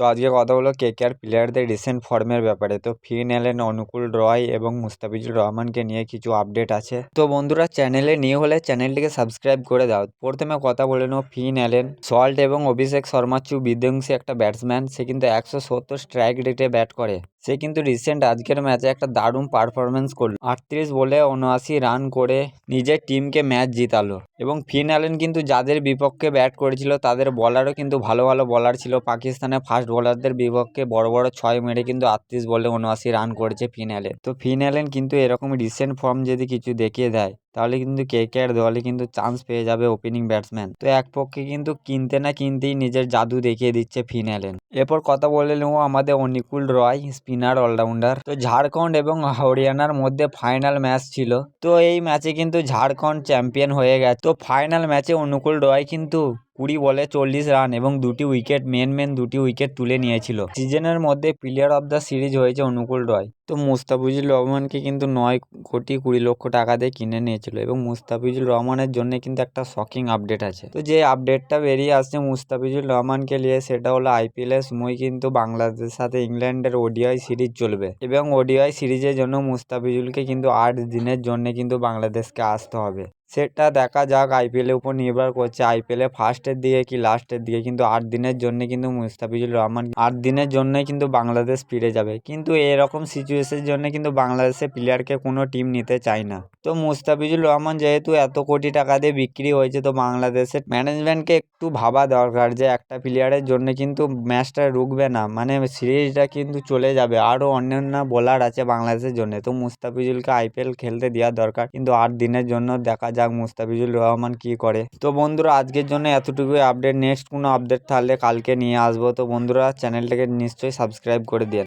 তো আজকে কথা হলো কে কে আর প্লেয়ারদের রিসেন্ট ফর্মের ব্যাপারে। তো ফিন এলেন অনুকূল রয় এবং মুস্তাফিজুর রহমানকে নিয়ে কিছু আপডেট আছে। তো বন্ধুরা চ্যানেলে নিয়ে হলে চ্যানেলটিকে সাবস্ক্রাইব করে দাও। প্রথমে কথা বলে নেব ফিন এলেন সল্ট এবং অভিষেক শর্মা চু বিধ্বংসী একটা ব্যাটসম্যান সে কিন্তু একশো সত্তর স্ট্রাইক রেটে ব্যাট করে। সে কিন্তু রিসেন্ট আজকের ম্যাচে একটা দারুণ পারফরমেন্স করল। আটত্রিশ বলে উনআশি রান করে নিজের টিমকে ম্যাচ জিতালো। এবং ফিন অ্যালেন কিন্তু যাদের বিপক্ষে ব্যাট করেছিল, তাদের বলারও কিন্তু ভালো ভালো বলার ছিল। পাকিস্তানের ফাস্ট বোলারদের বিপক্ষে বড় বড় ছয় মেরে কিন্তু আটত্রিশ বলে উনআশি রান করেছে ফিন অ্যালেন তো ফিন অ্যালেন কিন্তু এরকম রিসেন্ট ফর্ম যদি কিছু দেখিয়ে দেয় তাহলে কিন্তু কে কে আর দলে কিন্তু চান্স পেয়ে যাবে ওপেনিং ব্যাটসম্যান তো এক পক্ষে কিন্তু কিনতে না কিনতেই নিজের জাদু দেখিয়ে দিচ্ছে ফিন অ্যালেন এরপর কথা বলে নেব আমাদের অনিকুল রয় স্পিনার অলরাউন্ডার তো ঝাড়খণ্ড এবং হরিয়ানার মধ্যে ফাইনাল ম্যাচ ছিল। তো এই ম্যাচে কিন্তু ঝাড়খণ্ড চ্যাম্পিয়ন হয়ে গেছে। তো ফাইনাল ম্যাচে অনুকূল রয় কিন্তু কুড়ি বলে চল্লিশ রান এবং দুটি উইকেট মেন মেন দুটি উইকেট তুলে নিয়েছিল। সিজনের মধ্যে প্লেয়ার অফ দ্য সিরিজ হয়েছে অনুকূল রয়। তো মুস্তাফিজুর রহমানকে কিন্তু নয় কোটি কুড়ি লক্ষ টাকা দিয়ে কিনে নিয়েছিল এবং মুস্তাফিজুর রহমানের জন্য কিন্তু একটা শকিং আপডেট আছে। তো যে আপডেটটা বেরিয়ে আসছে মুস্তাফিজুর রহমানকে নিয়ে, সেটা হলো আইপিএল এর সময় কিন্তু বাংলাদেশের সাথে ইংল্যান্ডের ওডিআই সিরিজ চলবে। এবং ওডিআই সিরিজের জন্য মুস্তাফিজুলকে কিন্তু আট দিনের জন্য কিন্তু বাংলাদেশকে আসতে হবে। সেটা দেখা যাক আইপিএলের উপর নির্ভর করছে। আইপিএলে ফার্স্টের দিকে কি লাস্টের দিকে? কিন্তু আট দিনের জন্য কিন্তু মুস্তাফিজুর রহমান আট দিনের জন্যই কিন্তু বাংলাদেশ ফিরে যাবে। কিন্তু এরকম সিচুয়েশনের জন্য কিন্তু বাংলাদেশের প্লেয়ারকে কোনো টিম নিতে চায় না। তো মুস্তাফিজুর রহমান যেহেতু এত কোটি টাকা দিয়ে বিক্রি হয়েছে, তো বাংলাদেশের ম্যানেজমেন্টকে একটু ভাবা দরকার যে একটা প্লেয়ারের জন্য কিন্তু ম্যাচটা রুকবে না। মানে সিরিজটা কিন্তু চলে যাবে। আরও অন্যান্য বোলার আছে বাংলাদেশের জন্য। তো মুস্তাফিজুলকে আইপিএল খেলতে দেওয়া দরকার। কিন্তু আট দিনের জন্য দেখা যাক মুস্তাফিজুর রহমান কি করে। তো বন্ধুরা, আজকের জন্য এতটুকুই আপডেট নেক্সট কোনো আপডেট থাকলে কালকে নিয়ে আসব। তো বন্ধুরা চ্যানেলটাকে নিশ্চয়ই সাবস্ক্রাইব করে দিন।